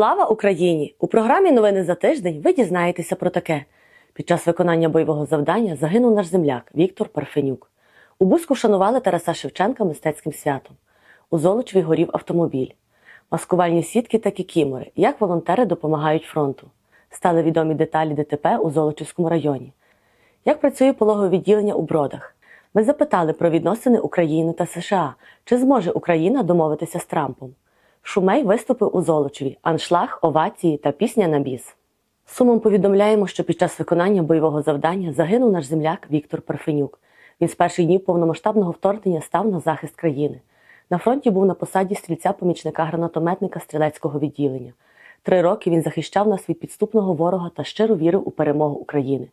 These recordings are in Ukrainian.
Слава Україні! У програмі Новини за тиждень ви дізнаєтеся про таке. Під час виконання бойового завдання загинув наш земляк Віктор Парфенюк. У Бузьку вшанували Тараса Шевченка мистецьким святом. У Золочеві горів автомобіль. Маскувальні сітки та кікімори. Як волонтери допомагають фронту. Стали відомі деталі ДТП у Золочівському районі. Як працює пологове відділення у Бродах? Ми запитали про відносини України та США. Чи зможе Україна домовитися з Трампом? Шумей виступив у Золочеві, аншлаг, овації та пісня на біс. Сумом повідомляємо, що під час виконання бойового завдання загинув наш земляк Віктор Парфенюк. Він з перших днів повномасштабного вторгнення став на захист країни. На фронті був на посаді стрільця-помічника гранатометника стрілецького відділення. Три роки він захищав нас від підступного ворога та щиро вірив у перемогу України.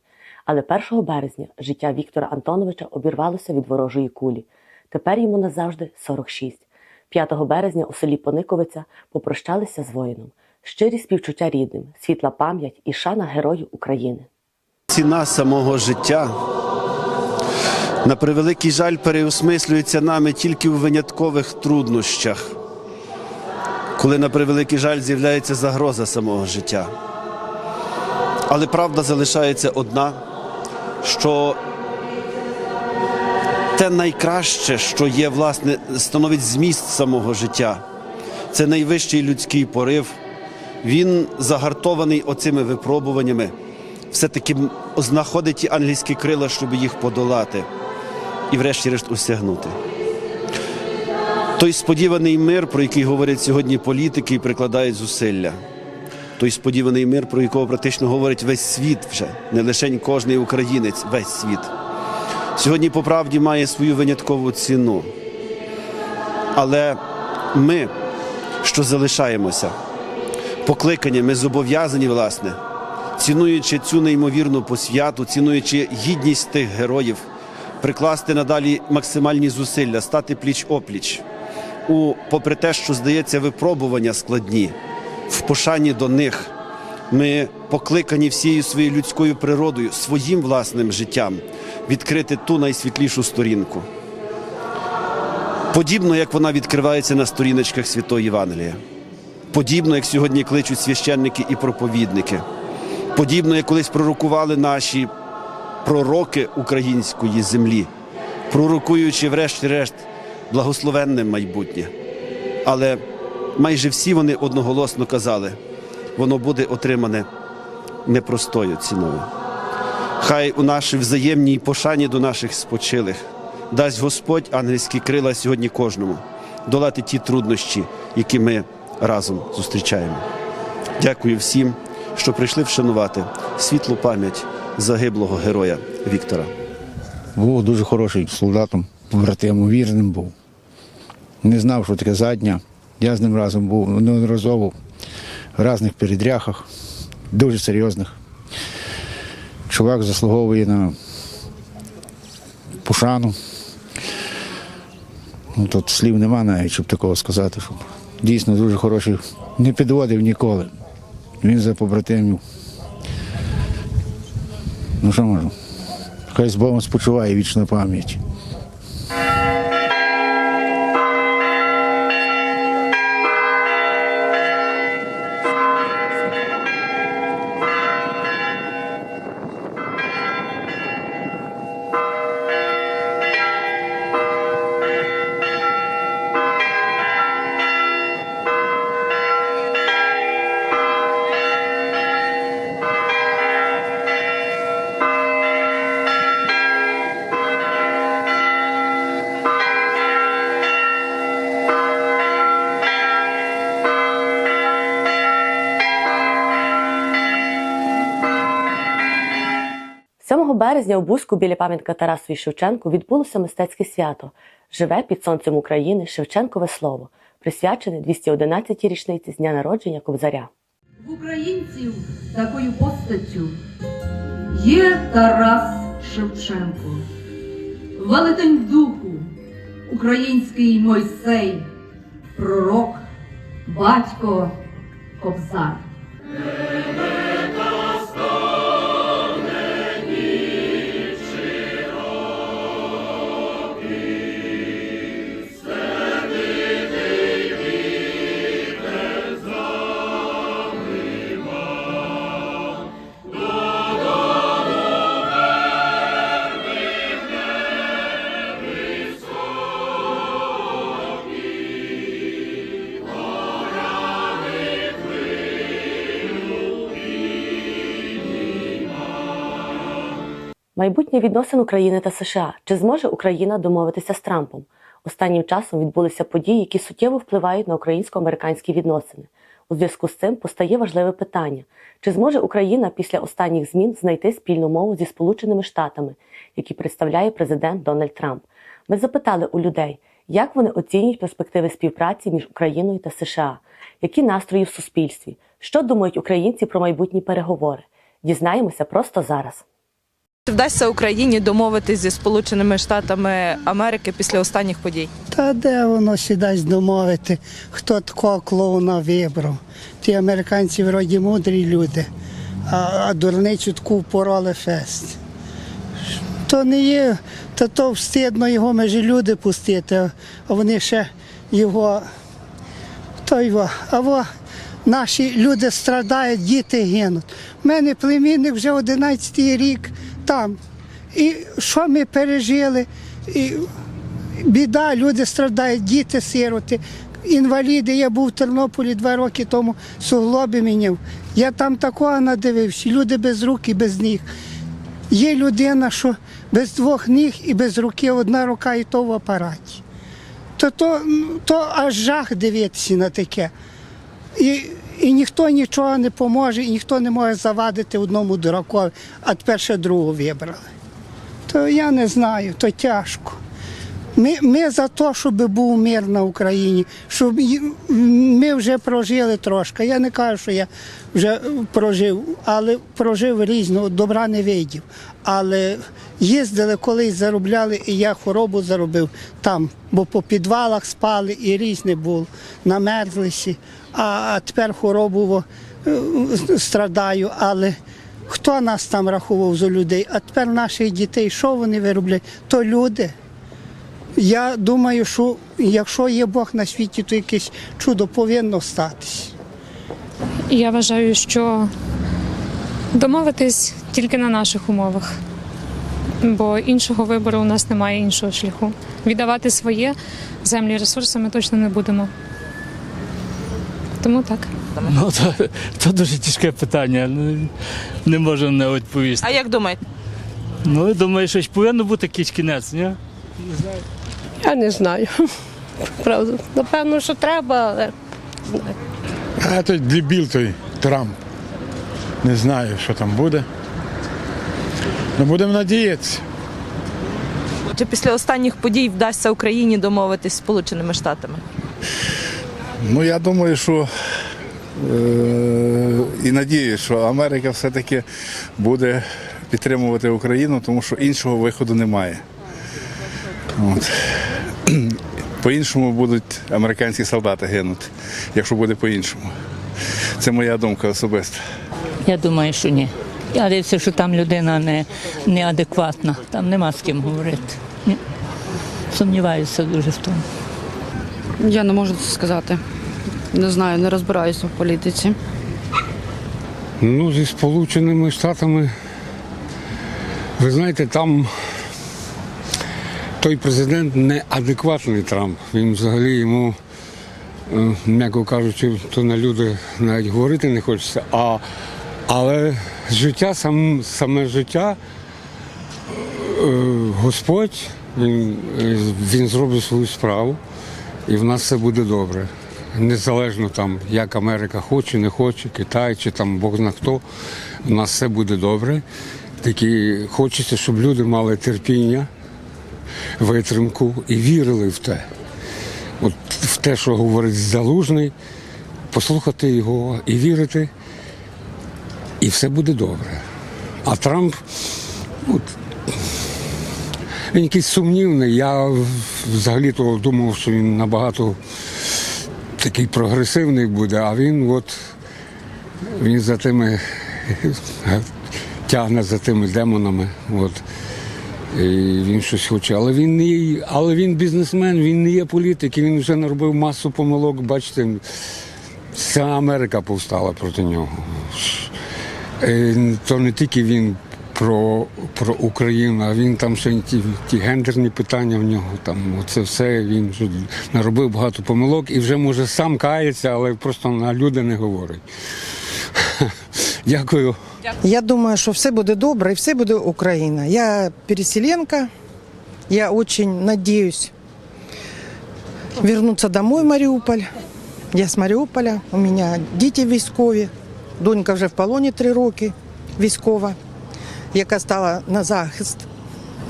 Але 1 березня життя Віктора Антоновича обірвалося від ворожої кулі. Тепер йому назавжди 46. 5 березня у селі Пониковиця попрощалися з воїном. Щирі співчуття рідним, світла пам'ять і шана герою України. Ціна самого життя, на превеликий жаль, переосмислюється нами тільки у виняткових труднощах, коли на превеликий жаль з'являється загроза самого життя. Але правда залишається одна, що те найкраще, що є, власне, становить зміст самого життя. Це найвищий людський порив. Він загартований оцими випробуваннями, все-таки знаходить ті англійські крила, щоб їх подолати і, врешті-решт, осягнути. Той сподіваний мир, про який говорять сьогодні політики і прикладають зусилля. Той сподіваний мир, про якого практично говорить весь світ вже, не лише кожний українець, весь світ. Сьогодні по правді має свою виняткову ціну. Але ми, що залишаємося, покликані, ми зобов'язані, власне, цінуючи цю неймовірну посвяту, цінуючи гідність тих героїв, прикласти надалі максимальні зусилля, стати пліч-опліч. У, попри те, що здається, випробування складні, в пошані до них ми покликані всією своєю людською природою, своїм власним життям відкрити ту найсвітлішу сторінку. Подібно, як вона відкривається на сторіночках Святої Євангелія. Подібно, як сьогодні кличуть священники і проповідники. Подібно, як колись пророкували наші пророки української землі, пророкуючи, врешті-решт, благословенне майбутнє. Але майже всі вони одноголосно казали, воно буде отримане непростою ціною. Хай у нашій взаємній пошані до наших спочилих дасть Господь ангельські крила сьогодні кожному долати ті труднощі, які ми разом зустрічаємо. Дякую всім, що прийшли вшанувати світлу пам'ять загиблого героя Віктора. Був дуже хороший солдатом, побратимом, вірним був. Не знав, що таке задня. Я з ним разом був неодноразово різних передряхах, дуже серйозних. Чувак заслуговує на пошану. Ну, Тут слів нема навіть, щоб такого сказати. Щоб дійсно дуже хороший. Не підводив ніколи. Він за побратимів. Ну що можу? Хай з Богом спочиває вічна пам'ять. – березня у Бузьку біля пам'ятка Тарасові Шевченку відбулося мистецьке свято Живе під сонцем України Шевченкове слово, присвячене 211-й річниці з дня народження Кобзаря. В українців такою постаттю є Тарас Шевченко, велетень духу, український Мойсей, пророк, батько, кобзар. Майбутнє відносин України та США. Чи зможе Україна домовитися з Трампом? Останнім часом відбулися події, які суттєво впливають на українсько-американські відносини. У зв'язку з цим постає важливе питання: чи зможе Україна після останніх змін знайти спільну мову зі Сполученими Штатами, які представляє президент Дональд Трамп? Ми запитали у людей, як вони оцінюють перспективи співпраці між Україною та США, які настрої в суспільстві, що думають українці про майбутні переговори. Дізнаємося просто зараз. Вдасться Україні домовитись зі Сполученими Штатами Америки після останніх подій? Та де воно сідасть домовити, хто такого клоуна вибрав? Ті американці вроді мудрі люди, а, а дурницю таку впороли фест. То не є, та то встидно його межі люди пустити, а вони ще його. То його, а во наші люди страдають, діти гинуть. У мене племінник вже 11 рік там. І що ми пережили? І біда, люди страдають, діти сироти, інваліди. Я був в Тернополі два роки тому, суглоби міняв. Я там такого надивився, люди без рук і без ніг. Є людина, що без двох ніг і без руки одна рука і то в апараті. То, то, то аж жах дивитися на таке. І, і ніхто нічого не поможе, і ніхто не може завадити одному дуракові, а тепер ще другого вибрали. То я не знаю, то тяжко. Ми, ми за те, щоб був мир на Україні, щоб ми вже прожили трошки. Я не кажу, що я вже прожив, але прожив різного, добра не видів. Але їздили колись, заробляли, і я хворобу заробив там, бо по підвалах спали і різне було, намерзлися. А, тепер хворобу е, страдаю. Але хто нас там рахував за людей? А тепер наших дітей, що вони виробляють? То люди. Я думаю, що якщо є Бог на світі, то якесь чудо повинно статись. Я вважаю, що домовитись тільки на наших умовах, бо іншого вибору у нас немає іншого шляху. Віддавати своє землі ресурси ми точно не будемо. Тому так. Ну, то, то дуже тяжке питання. Ну, не можу не відповісти. А як думаєте? Ну, я думаю, що ж повинно бути якийсь кінець, ні? Я не знаю. Правда. Напевно, що треба, але А той дебіл той Трамп. Не знаю, що там буде. Ну, будемо надіятися. Чи після останніх подій вдасться Україні домовитись з Сполученими Штатами? Ну, я думаю, що е- і надію, що Америка все-таки буде підтримувати Україну, тому що іншого виходу немає. От. По-іншому будуть американські солдати гинути, якщо буде по-іншому. Це моя думка особиста. Я думаю, що ні. Я дивлюся, що там людина не, неадекватна, там нема з ким говорити. Ні. Сумніваюся дуже в тому. Я не можу це сказати. Не знаю, не розбираюся в політиці. Ну, зі Сполученими Штатами, ви знаєте, там той президент неадекватний Трамп. Він взагалі йому, е, м'яко кажучи, то на люди навіть говорити не хочеться. А, але життя, сам, саме життя, е, Господь, він, е, він зробить свою справу, і в нас все буде добре. Незалежно там, як Америка хоче, не хоче, Китай чи там Бог зна хто, у нас все буде добре. Тільки хочеться, щоб люди мали терпіння, витримку і вірили в те. От в те, що говорить Залужний, послухати його і вірити, і все буде добре. А Трамп, от, він якийсь сумнівний. Я взагалі-то думав, що він набагато такий прогресивний буде, а він от він за тими тягне за тими демонами. От. І він щось хоче. Але він не але він бізнесмен, він не є політик, і він вже наробив масу помилок. Бачите, вся Америка повстала проти нього. Е, То не тільки він про, про Україну, а він там ще ті, ті гендерні питання в нього. Там це все він наробив багато помилок і вже може сам кається, але просто на люди не говорить. Дякую. Я думаю, что все будет добро и все будет Украина. Я переселенка. Я очень надеюсь вернуться домой в Мариуполь. Я с Маріуполя. У мене діти військові. Донька вже в полоні три роки військова, яка стала на захист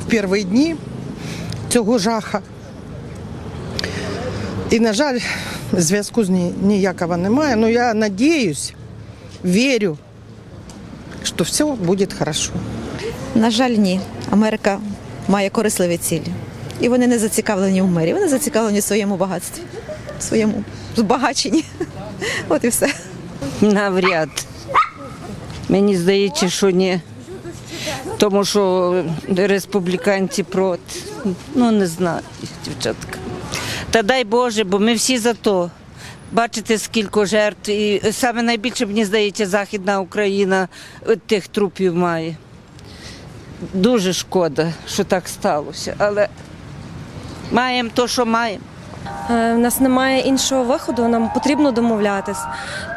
в перші дні цього жаха. І, на жаль, зв'язку з нею ніякого немає. Ну я надіюсь, вірю, що все буде хорошо. На жаль, ні. Америка має корисливі цілі. І вони не зацікавлені в мирі, вони зацікавлені в своєму багатстві, в своєму збагаченні. От і все. Навряд. Мені здається, що ні. Тому що республіканці проти. Ну, не знаю, дівчатка. Та дай Боже, бо ми всі за то. Бачите, скільки жертв. І саме найбільше, мені здається, Західна Україна тих трупів має. Дуже шкода, що так сталося. Але маємо то, що маємо. У нас немає іншого виходу, нам потрібно домовлятись,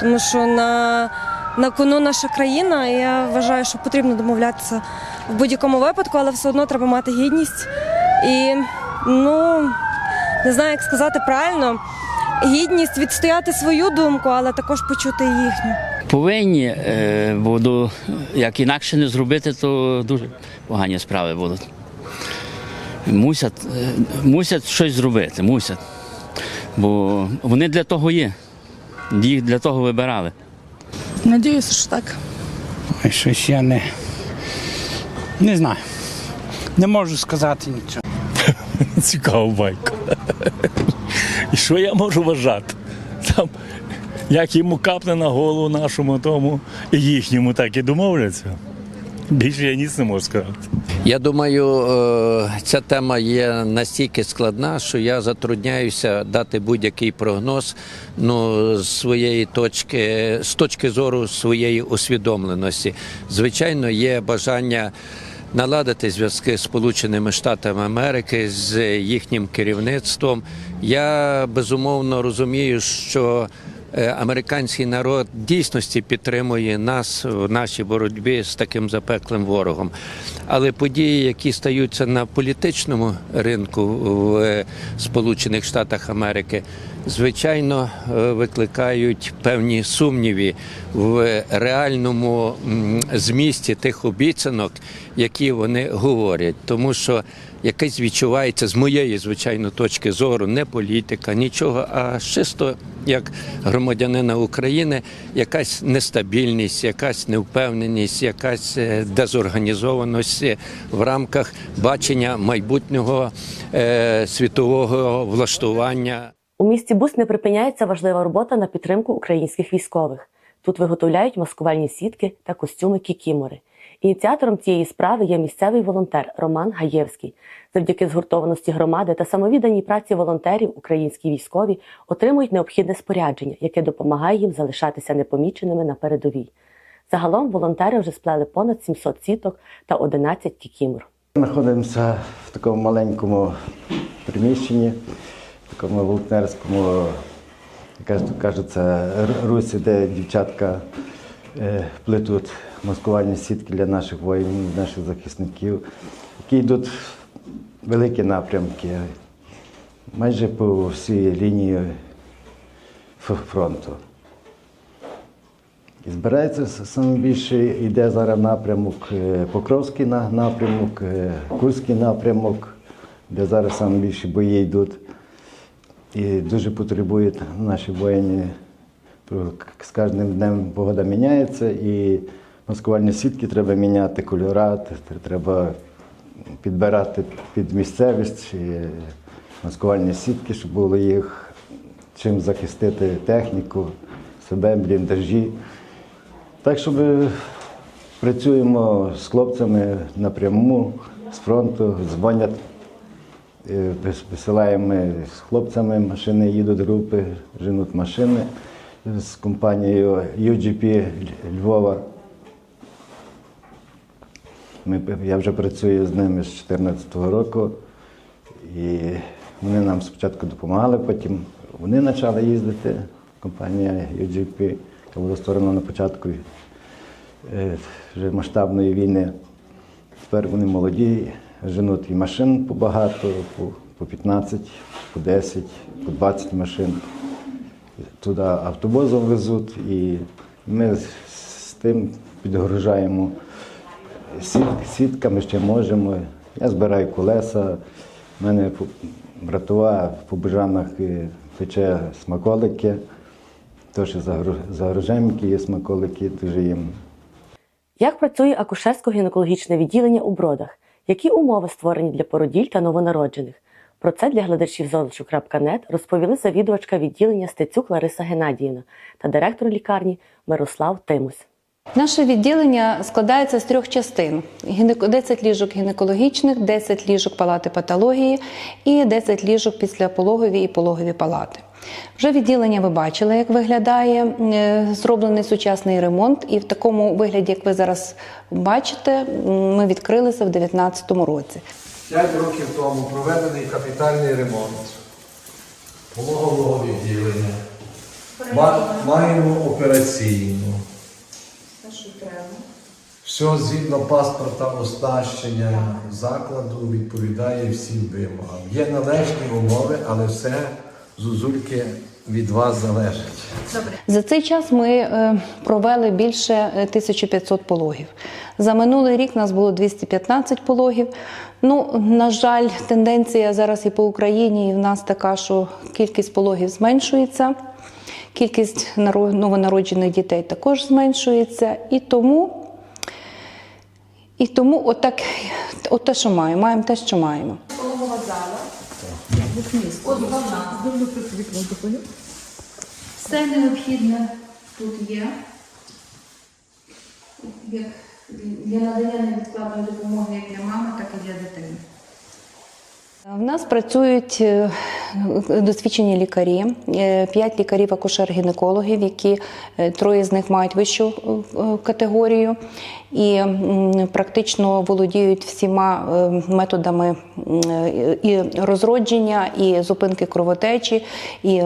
тому що на, на кону наша країна, і я вважаю, що потрібно домовлятися в будь-якому випадку, але все одно треба мати гідність. І ну не знаю, як сказати правильно, гідність відстояти свою думку, але також почути їхню. Повинні, е, бо до- як інакше не зробити, то дуже погані справи будуть. Мусять, е, мусять щось зробити, мусять. Бо вони для того є. Їх для того вибирали. Надіюся, що так. Ой, щось я не, не знаю. Не можу сказати нічого. Цікава байка. І що я можу вважати? Там, як йому капне на голову нашому тому і їхньому, так і домовляться. Більше я ніц не можу сказати. Я думаю, е, ця тема є настільки складна, що я затрудняюся дати будь-який прогноз ну, з своєї точки, з точки зору своєї усвідомленості. Звичайно, є бажання. Наладити зв'язки з Сполученими Штатами Америки з їхнім керівництвом. Я безумовно розумію, що американський народ дійсності підтримує нас в нашій боротьбі з таким запеклим ворогом. Але події, які стаються на політичному ринку в е, Сполучених Штатах Америки, звичайно, е, викликають певні сумніви в реальному змісті тих обіцянок, які вони говорять, тому що якесь відчувається з моєї звичайно точки зору, не політика, нічого, а чисто як громадянина України, якась нестабільність, якась невпевненість, якась е, дезорганізованість в рамках бачення майбутнього е, світового влаштування. У місті Буст не припиняється важлива робота на підтримку українських військових. Тут виготовляють маскувальні сітки та костюми кікімори. Ініціатором цієї справи є місцевий волонтер Роман Гаєвський. Завдяки згуртованості громади та самовідданій праці волонтерів українські військові отримують необхідне спорядження, яке допомагає їм залишатися непоміченими на передовій. Загалом волонтери вже сплели понад 700 сіток та 11 кікімор. Знаходимося в такому маленькому приміщенні, в такому волонтерському, як кажеться, русі, де дівчатка плетуть маскувальні сітки для наших воїнів, наших захисників, які йдуть великі напрямки, майже по всій лінії фронту. І збирається с- саме більше йде зараз напрямок е, Покровський напрямок, е, Курський напрямок, де зараз саме більші бої йдуть. І дуже потребують наші воїни. К- З кожним днем погода міняється, і маскувальні сітки треба міняти, кольори, т- треба підбирати під місцевість і маскувальні сітки, щоб було їх чим захистити техніку, себе, бліндажі. Так що працюємо з хлопцями напряму з фронту, дзвонять, е, висилаємо з хлопцями, машини їдуть групи, женуть машини з компанією UGP Львова. Ми, я вже працюю з ними з 2014 року. І вони нам спочатку допомагали, потім вони почали їздити, компанія UGP, яка була створена на початку е, вже масштабної війни. Тепер вони молоді, женуть і машин побагато, по, по 15, по 10, по 20 машин. Туди автобусом везуть, і ми з, тим підгружаємо сіт, сітками ще можемо. Я збираю колеса. У мене братова по бажанах е, пече смаколики. Тож загружаємо, які є смаколики, дуже їм Як працює акушерсько-гінекологічне відділення у Бродах? Які умови створені для породіль та новонароджених? Про це для глядачів золочу.нет розповіли завідувачка відділення Стецюк Лариса Геннадіївна та директор лікарні Мирослав Тимусь. Наше відділення складається з трьох частин: Гінеко- 10 ліжок гінекологічних, 10 ліжок палати патології і 10 ліжок післяпологові і пологові палати. Вже відділення ви бачили, як виглядає е, зроблений сучасний ремонт, і в такому вигляді, як ви зараз бачите, ми відкрилися в 2019 році. П'ять років тому проведений капітальний ремонт пологового відділення. Ма- Маємо операційну. Все згідно паспорта оснащення закладу відповідає всім вимогам. Є належні умови, але все зузульки від вас залежить. За цей час ми е, провели більше е, 1500 пологів. За минулий рік нас було 215 пологів. Ну, на жаль, тенденція зараз і по Україні, і в нас така, що кількість пологів зменшується, кількість новонароджених дітей також зменшується. І тому, і тому отак, от те, що маємо, маємо те, що маємо. Пологова зала. Все необхідне тут є. Як для надання невідкладної допомоги як для мами, так і для дитини. В нас працюють е, досвідчені лікарі, е, п'ять лікарів акушер-гінекологів, які е, троє з них мають вищу категорію і практично володіють всіма методами і розродження, і зупинки кровотечі, і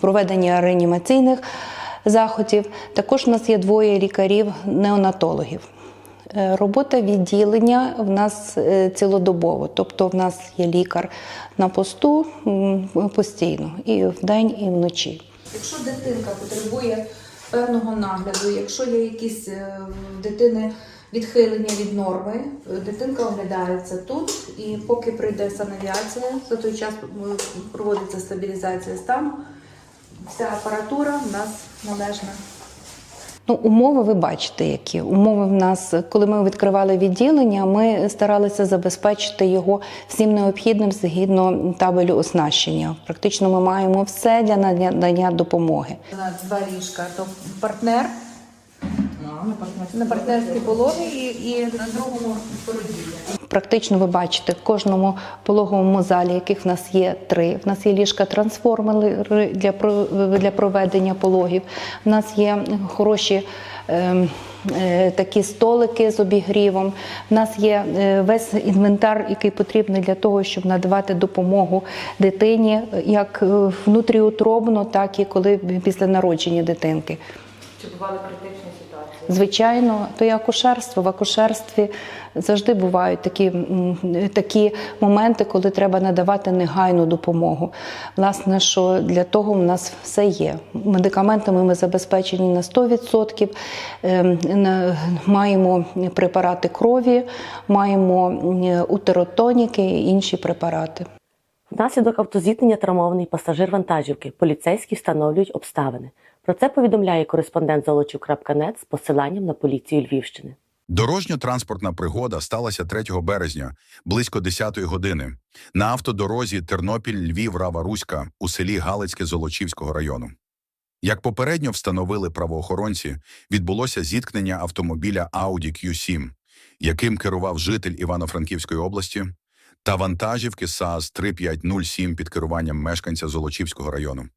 проведення реанімаційних заходів. Також у нас є двоє лікарів-неонатологів. Е, Робота відділення в нас е, цілодобово, тобто в нас є лікар на посту постійно, і вдень, і вночі. Якщо дитинка потребує певного нагляду, якщо є якісь е, дитини відхилення від норми, дитинка оглядається тут, і поки прийде санавіація, за той час проводиться стабілізація стану, вся апаратура в нас належна. Ну, умови ви бачите, які умови в нас, коли ми відкривали відділення, ми старалися забезпечити його всім необхідним згідно табелю оснащення. Практично ми маємо все для надання допомоги. Два ліжка, то партнер на партнерські пологи і, і на другому породілля. Практично ви бачите в кожному пологовому залі, яких в нас є три. В нас є ліжка трансформери для для проведення пологів. В нас є хороші. ем, е, Такі столики з обігрівом. В нас є е, весь інвентар, який потрібний для того, щоб надавати допомогу дитині, як е, внутріутробно, так і коли після народження дитинки. Чи бували критичні ситуації? Звичайно, то є акушерство. В акушерстві завжди бувають такі, такі моменти, коли треба надавати негайну допомогу. Власне, що для того в нас все є. Медикаментами ми забезпечені на 100%. Ем, Маємо препарати крові, маємо утеротоніки і інші препарати. Внаслідок автозіткнення травмований пасажир вантажівки. Поліцейські встановлюють обставини. Про це повідомляє кореспондент золочів.нет з посиланням на поліцію Львівщини. Дорожньо-транспортна пригода сталася 3 березня близько 10-ї години на автодорозі Тернопіль-Львів-Рава-Руська у селі Галицьке Золочівського району. Як попередньо встановили правоохоронці, відбулося зіткнення автомобіля Audi Q7, яким керував житель Івано-Франківської області, та вантажівки САЗ 3507 під керуванням мешканця Золочівського району.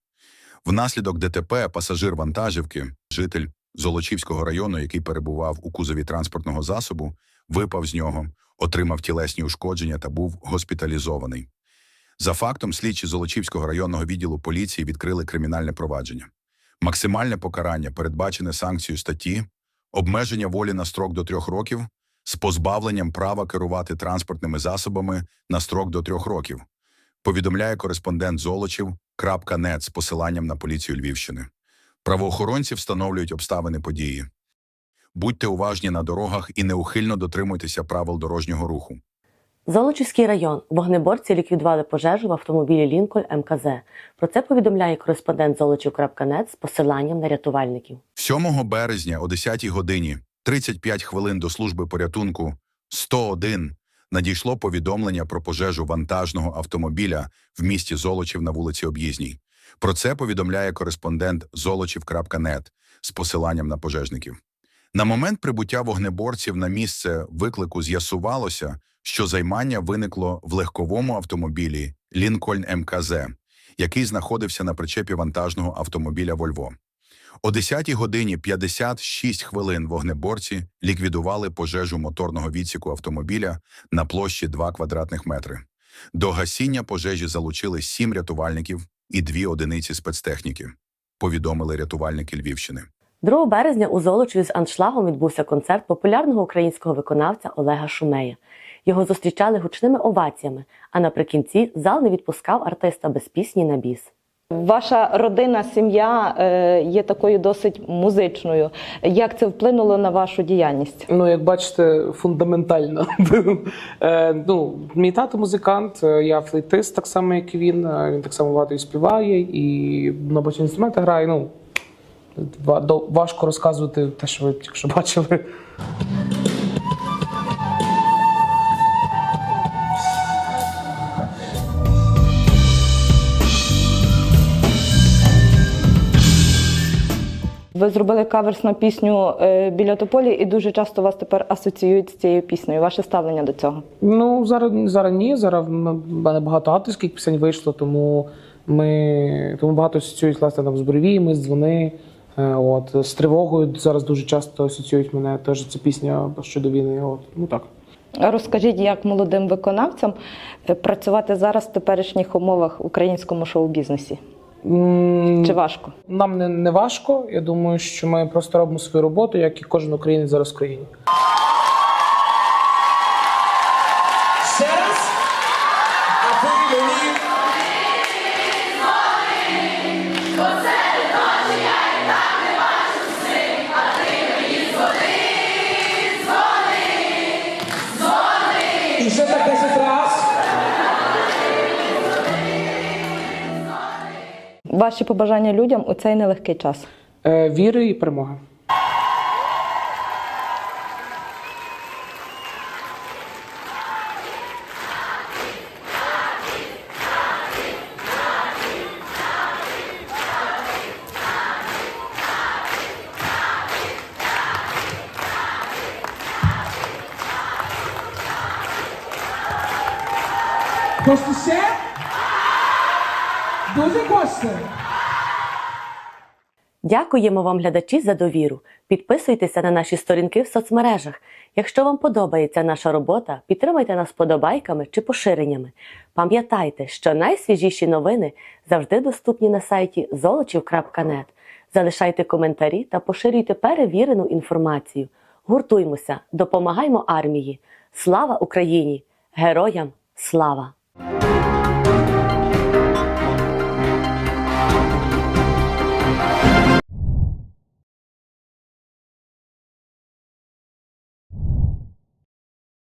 Внаслідок ДТП пасажир вантажівки, житель Золочівського району, який перебував у кузові транспортного засобу, випав з нього, отримав тілесні ушкодження та був госпіталізований. За фактом, слідчі Золочівського районного відділу поліції відкрили кримінальне провадження. Максимальне покарання передбачене санкцією статті обмеження волі на строк до трьох років з позбавленням права керувати транспортними засобами на строк до трьох років, повідомляє кореспондент Золочів.нет з посиланням на поліцію Львівщини. Правоохоронці встановлюють обставини події. Будьте уважні на дорогах і неухильно дотримуйтеся правил дорожнього руху. Золочівський район. Вогнеборці ліквідували пожежу в автомобілі Лінколь МКЗ. Про це повідомляє кореспондент Золочів.нет з посиланням на рятувальників. 7 березня о 10 годині 35 хвилин до служби порятунку 101 надійшло повідомлення про пожежу вантажного автомобіля в місті Золочів на вулиці Об'їзній. Про це повідомляє кореспондент Золочів.нет з посиланням на пожежників. На момент прибуття вогнеборців на місце виклику з'ясувалося, що займання виникло в легковому автомобілі Лінкольн МКЗ, який знаходився на причепі вантажного автомобіля Вольво. О 10 годині 56 хвилин вогнеборці ліквідували пожежу моторного відсіку автомобіля на площі 2 квадратних метри. До гасіння пожежі залучили 7 рятувальників і 2 одиниці спецтехніки, повідомили рятувальники Львівщини. 2 березня у Золочеві з аншлагом відбувся концерт популярного українського виконавця Олега Шумея. Його зустрічали гучними оваціями, а наприкінці зал не відпускав артиста без пісні на біс. Ваша родина, сім'я е, є такою досить музичною. Як це вплинуло на вашу діяльність? Ну, як бачите, фундаментально. Е, ну, мій тато музикант, е, я флейтист, так само, як і він. Він так само багато і співає, і на багатьох інструментах грає. Ну, важко розказувати те, що ви тільки що бачили. Ви зробили каверс на пісню е, біля тополі, і дуже часто вас тепер асоціюють з цією піснею. Ваше ставлення до цього? Ну, зараз, зараз ні, зараз в мене багато авторських пісень вийшло, тому ми тому багато асоціюють власне там з буревіями, з дзвони. Е, От з тривогою зараз дуже часто асоціюють мене теж ця пісня щодо війни. От ну так. Розкажіть, як молодим виконавцям е, працювати зараз в теперішніх умовах в українському шоу-бізнесі? Чи важко? Нам не, не важко. Я думаю, що ми просто робимо свою роботу, як і кожен українець зараз в країні. Ваші побажання людям у цей нелегкий час. Е, віри і перемоги. Хочете ще? Дуже хочете? Дякуємо вам, глядачі, за довіру. Підписуйтеся на наші сторінки в соцмережах. Якщо вам подобається наша робота, підтримайте нас подобайками чи поширеннями. Пам'ятайте, що найсвіжіші новини завжди доступні на сайті золочів.нет. Залишайте коментарі та поширюйте перевірену інформацію. Гуртуймося, допомагаймо армії. Слава Україні! Героям слава!